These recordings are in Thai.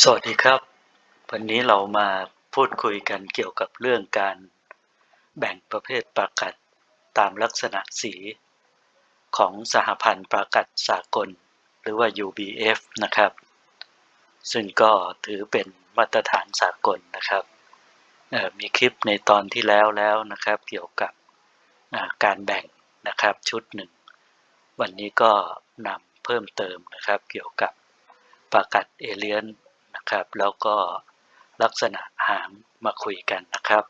สวัสดีครับ วันนี้เรามาพูดคุยกันเกี่ยวกับเรื่องการแบ่งประเภทประกัดตามลักษณะสี ของสหพันธ์ประกัดสากล หรือว่า UBF นะครับ ซึ่งก็ถือเป็นมาตรฐานสากลนะครับมีคลิปในตอนที่แล้วแล้วนะครับ เกี่ยวกับการแบ่งนะครับชุดหนึ่ง วันนี้ก็นำเพิ่มเติมนะครับ เกี่ยวกับประกัดเอเลียน นะครับ แล้วก็ลักษณะหางมาคุยกันนะครับ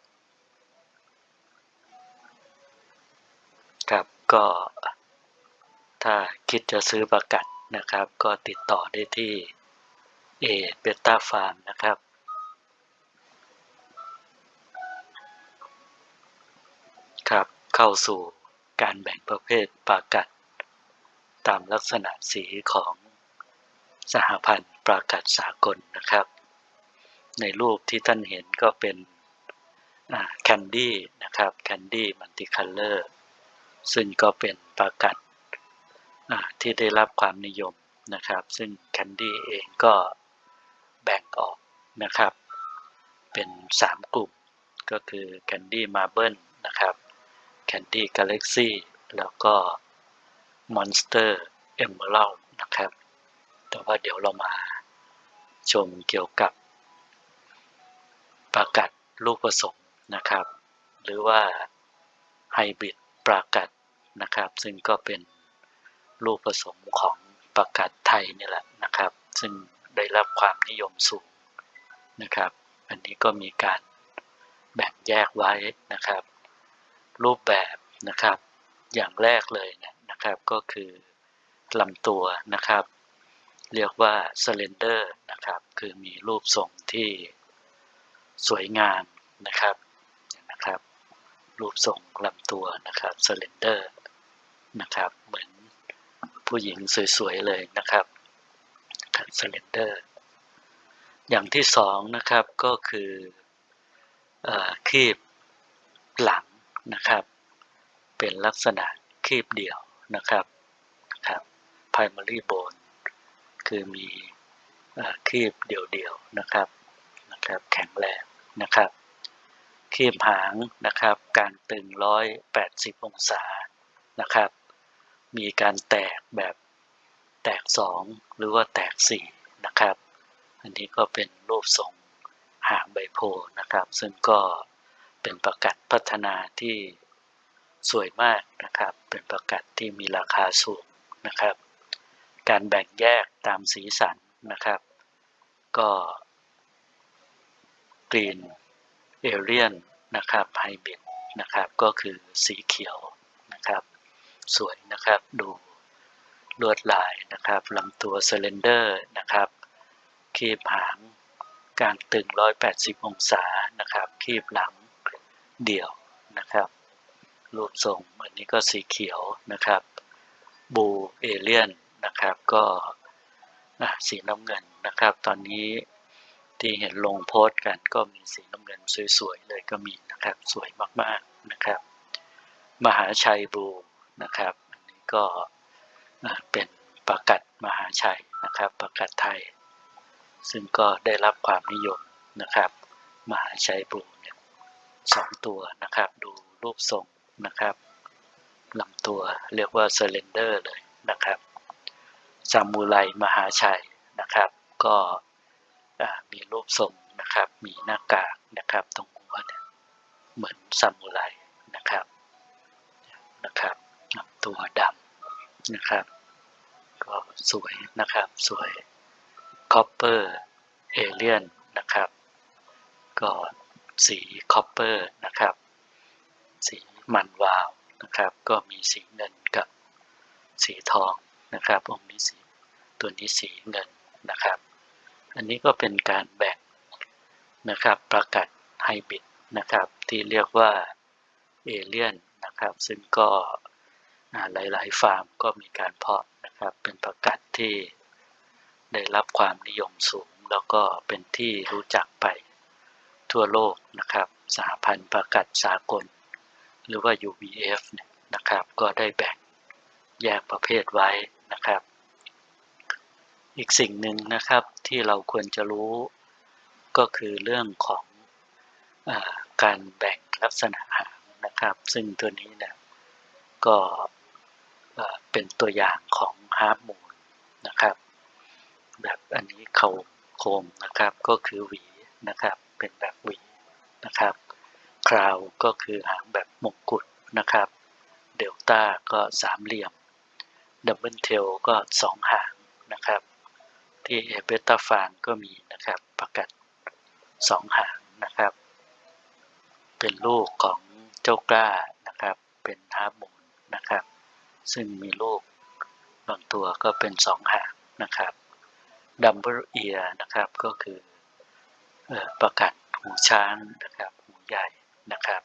ครับก็ถ้าคิดจะซื้อประกัดนะครับ ก็ติดต่อได้ที่เอเบต้าฟาร์มนะครับครับเข้าสู่การแบ่งประเภทปลากัด ตามลักษณะสีของสหพันธ์ ปลากัดสากลนะครับ ในรูปที่ท่านเห็นก็เป็นแคนดี้นะครับแคนดี้มัลติคัลเลอร์ซึ่งก็เป็นปลากัดที่ได้รับความนิยมนะครับ ซึ่งแคนดี้เองก็แบ่งออกนะครับ เป็น 3 กลุ่ม ก็คือแคนดี้มาเบิลนะครับแคนดี้กาแล็กซี่แล้วก็มอนสเตอร์เอมเบอร์นะครับ แต่ว่าเดี๋ยวเรามาชมเกี่ยวกับประกัดลูกผสมนะครับ หรือว่าไฮบริดประกัดนะครับ ซึ่งก็เป็นลูกผสมของประกัดไทยนี่แหละนะครับ ซึ่งได้รับความนิยมสูงนะครับ อันนี้ก็มีการแบ่งแยกไว้นะครับ รูปแบบนะครับอย่างแรกเลยนะครับก็คือลำตัวนะครับ เรียกว่า slender นะครับ คือมีรูปทรงที่สวยงามนะครับนะครับ รูปทรงลำตัวนะครับ slender นะครับ เหมือนผู้หญิงสวยๆเลยนะครับครับ slender อย่างที่สองนะครับก็คืออคีบหลังนะครับ เป็นลักษณะคีบเดี่ยวนะครับนะครับ primary bone คือมีคีบเดี่ยวๆนะครับนะครับ แข็งแรงนะครับคีบหางนะครับ การตึง 180 องศานะครับ มีการแตกแบบแตก 2 หรือว่าแตก 4 นะครับ อันนี้ก็เป็นรูปทรงหางใบโพนะครับ ซึ่งก็เป็นประกัดพัฒนาที่สวยมากนะครับ เป็นประกัดที่มีราคาสูงนะครับ การแบ่งแยกตามสีสันนะครับ ก็กรีนเอเรียนนะครับไฮบริดนะครับ ก็คือสีเขียวนะครับ สวยนะครับดูลวดลายนะครับลำตัวเซเลนเดอร์นะครับ คีบหางการตึง 180 องศานะครับ คีบหลังเดี่ยวนะครับ รูปทรงอันนี้ก็สีเขียวนะครับ บูเอเลียน นะครับก็สีน้ำเงินนะครับ ตอนนี้ที่เห็นลงโพสต์กันก็มีสีน้ำเงินสวยๆเลยก็มีนะครับ สวยมากๆนะครับ มหาชัยบูนะครับอันนี้ก็เป็นประกัดมหาชัยนะครับ ประกัดไทย ซึ่งก็ได้รับความนิยมนะครับ มหาชัยบูเนี่ยสองตัวนะครับ ดูรูปทรงนะครับลำตัวเรียกว่าเซเลนเดอร์เลยนะครับ ซามูไรมหาชัยนะครับ ก็มีรูปทรงนะครับ มีหน้ากากนะครับตรงหัวเนี่ยเหมือนซามูไรนะครับนะครับลำตัวดำนะครับ ก็สวยนะครับสวยคอปเปอร์เอเลียนนะครับ ก็สีคอปเปอร์นะครับ สีมันวาวนะครับ ก็มีสีเงินกับสีทองนะครับองค์นี้สี ตัวนี้สีเงินนะครับ อันนี้ก็เป็นการแบ่งนะครับประกาศไฮบริดนะครับที่เรียกว่าเอเลียนนะครับซึ่งก็หลาย ๆ ฟาร์มก็มีการเพาะนะครับเป็นประกาศที่ได้รับความนิยมสูง แล้วก็เป็นที่รู้จักไปทั่วโลกนะครับสหพันธ์ประกาศสากล หรือว่า UBF เนี่ยนะครับก็ได้แบ่งแยกประเภทไว้นะครับ อีกสิ่งหนึ่งนะครับที่เราควรจะรู้ ก็คือเรื่องของอการแบ่งลักษณะหางนะครับ ซึ่งตัวนี้เนี่ยก็เป็นตัวอย่างของฮาร์ m มูนนะครับ แบบอันนี้เขาโครงนะครับก็คือหวีนะครับเป็นแบบหวีนะครับคราวก็คือหางแบบมงกุฎนะครับ เดลต้าก็สามเหลี่ยมดับเบิลเทลก็สองหางนะครับ ที่เอเบต้าฟานก็มีนะครับประกัดสองหางนะครับ เป็นลูกของเจ้ากล้านะครับ เป็นฮาร์มูนนะครับ ซึ่งมีลูกบางตัวก็เป็นสองหางนะครับดัมเบิลเอียนะครับก็คืออประกัดหูช้างนะครับหูใหญ่นะครับ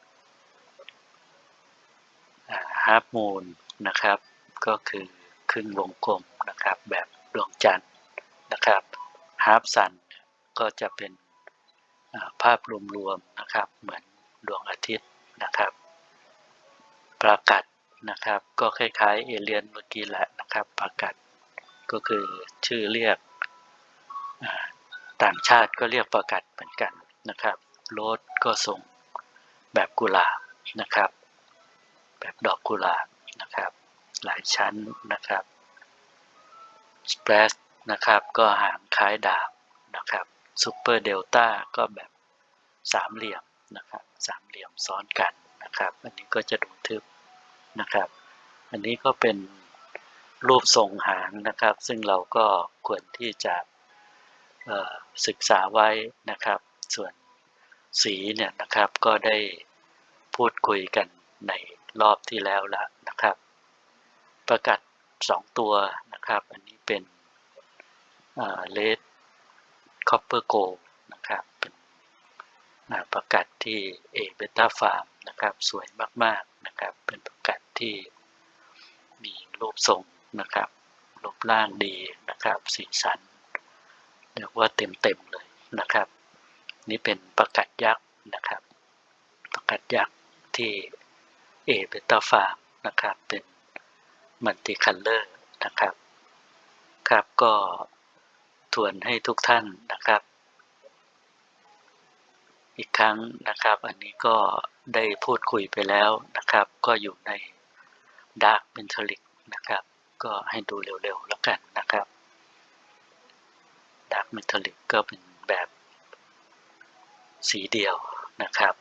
ฮาร์มูนนะครับก็คือครึ่งวงกลมนะครับแบบดวงจันทร์ นะครับฮาร์ s ซันก็จะเป็นภาพรวมๆนะครับ เหมือนดวงอาทิตย์นะครับ ประกัดนะครับก็คล้ายๆเอเลียนเมื่อกี้แหละนะครับ ประกัดก็คือชื่อเรียกต่างชาติก็เรียกประกัดเหมือนกันนะครับโรสก็ส่งแบบกุหลาบนะครับ แบบดอกกุหลาบนะครับ หลายชั้นนะครับสเปรส นะครับ ก็หางคล้ายดาบนะครับซูเปอร์เดลต้าก็แบบสามเหลี่ยมนะครับสามเหลี่ยมซ้อนกันนะครับ อันนี้ก็จะดูทึบนะครับ อันนี้ก็เป็นรูปทรงหางนะครับ ซึ่งเราก็ควรที่จะศึกษาไว้นะครับ ส่วนสีเนี่ยนะครับก็ได้พูดคุยกันในรอบที่แล้วแล้วนะครับ ประกัดสองตัวนะครับ อันนี้เป็น เลดคอปเปอร์โกนะครับ เป็นประกัดที่เอเบต้าฟาร์มนะครับ สวยมากๆนะครับ เป็นประกัดที่มีรูปทรงนะครับ รูปร่างดีนะครับ สีสันเรียกว่าเต็มๆเลยนะครับ นี่เป็นประกัดยักษ์นะครับ ประกัดยักษ์ที่เอเบต้าฟาร์มนะครับ เป็นมัลติคัลเลอร์นะครับ ครับก็ ทวนให้ทุกท่านนะครับ อีกครั้งนะครับ อันนี้ก็ได้พูดคุยไปแล้วนะครับ ก็อยู่ใน Dark Metallic นะครับ ก็ให้ดูเร็วๆแล้วกันนะครับ Dark Metallic ก็เป็นแบบสีเดียวนะครับ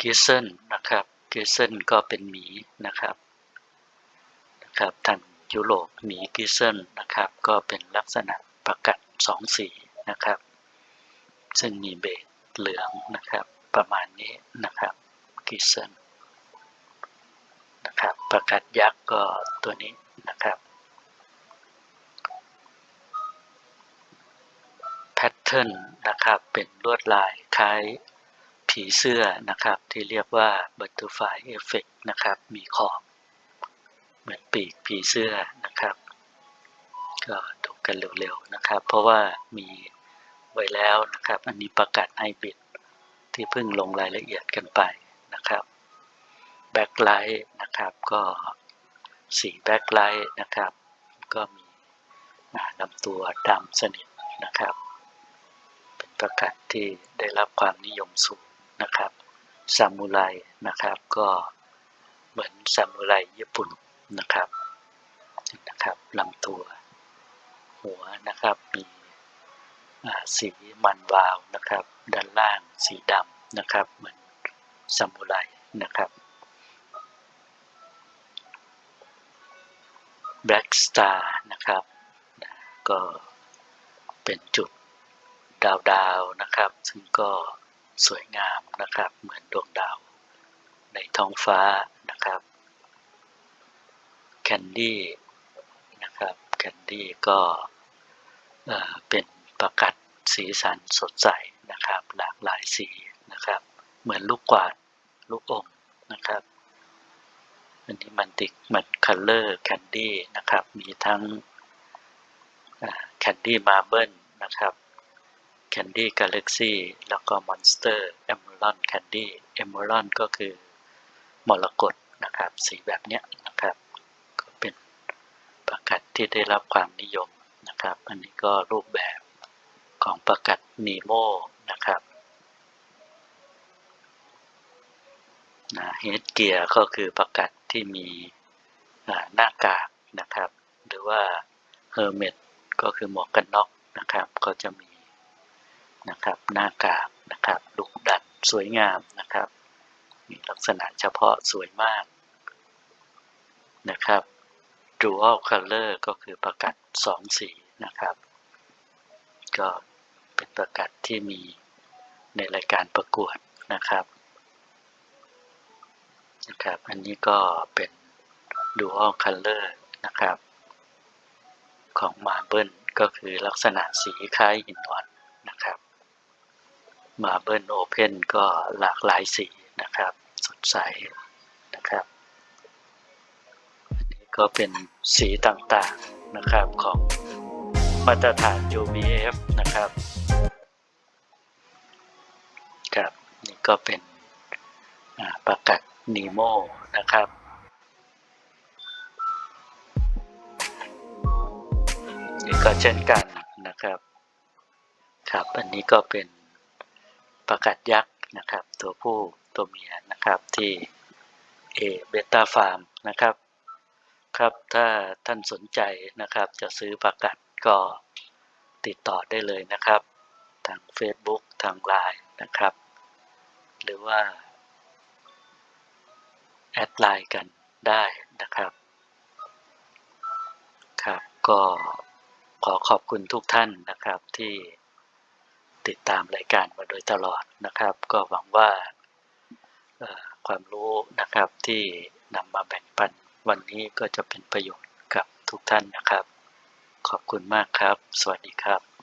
กิเซนนะครับกิเซนก็เป็นหมีนะครับนะครับทาง ยุโรปหมีกิเซนนะครับ ก็เป็นลักษณะประกัดสองสีนะครับ ซึ่งมีเบสเหลืองนะครับ ประมาณนี้นะครับกิเซนนะครับ ประกัดยักษ์ก็ตัวนี้นะครับแพทเทิร์นนะครับเป็นลวดลายคล้ายผีเสื้อนะครับ ที่เรียกว่า Butterfly Effect นะครับ มีขอบ เหมือนปีกผีเสื้อนะครับ ก็ดูกันเร็วๆนะครับ เพราะว่ามีไว้แล้วนะครับ อันนี้ประกาศไฮบริดที่เพิ่งลงรายละเอียดกันไปนะครับแบ็คไลท์นะครับก็สีแบ็คไลท์นะครับ ก็มีลำตัวดำสนิทนะครับ เป็นประกาศที่ได้รับความนิยมสูงนะครับซามูไรนะครับก็เหมือนซามูไรญี่ปุ่น นะครับนะครับลำตัว หัวนะครับมีสีมันวาวนะครับ ด้านล่างสีดำนะครับ เหมือนซามูไรนะครับ Black Star นะครับนะก็เป็นจุดดาวดาวๆนะครับ ซึ่งก็สวยงามนะครับ เหมือนดวงดาวในท้องฟ้านะครับ แคนดี้นะครับแคนดี้ก็เป็นประกัดสีสันสดใสนะครับ หลากหลายสีนะครับ เหมือนลูกกวาดลูกอมนะครับ อันนี้มันติกมันคัลเลอร์แคนดี้นะครับ มีทั้งแคนดี้มาเบิลนะครับ Candy Galaxy แล้วก็ Monster Emerald Candy Emerald ก็คือมรกตนะครับ สีแบบเนี้ยนะครับ ก็เป็นประกัด ที่ได้รับความนิยมนะครับ อันนี้ก็รูปแบบของประกัดนีโมนะครับนะเฮดเกียร์ก็คือประกัดที่มีหน้ากากนะครับ หรือว่าเฮอร์เมตก็คือหมวกกันน็อกนะครับ ก็จะมีนะครับหน้ากากนะครับดุดันสวยงามนะครับ มีลักษณะเฉพาะสวยมากนะครับ dual color ก็คือประกัดสองสีนะครับ ก็เป็นประกัดที่มีในรายการประกวดนะครับนะครับ อันนี้ก็เป็น dual color นะครับ ของ Marble ก็คือลักษณะสีคล้ายหินอ่อนนะครับ Marble Open ก็หลากหลายสีนะครับ สดใสนะครับ ก็เป็นสีต่างๆนะครับของมาตรฐาน UBF นะครับครับนี่ก็เป็นประกัดนีโมนะครับนี่ก็เช่นกันนะครับ ครับอันนี้ก็เป็นประกัดยักษ์นะครับ ตัวผู้ตัวเมียนะครับที่เอเบต้าฟาร์มนะครับ ครับถ้าท่านสนใจนะครับ จะซื้อประกัดก็ติดต่อได้เลยนะครับ ทาง Facebook ทาง Line นะครับ หรือว่า แอดไลน์กันได้นะครับ ครับ ก็ขอขอบคุณทุกท่านนะครับที่ติดตามรายการมาโดยตลอดนะครับ ก็หวังว่าความรู้นะครับที่นำมาแบ่งปัน วันนี้ก็จะเป็นประโยชน์กับทุกท่านนะครับ ขอบคุณมากครับ สวัสดีครับ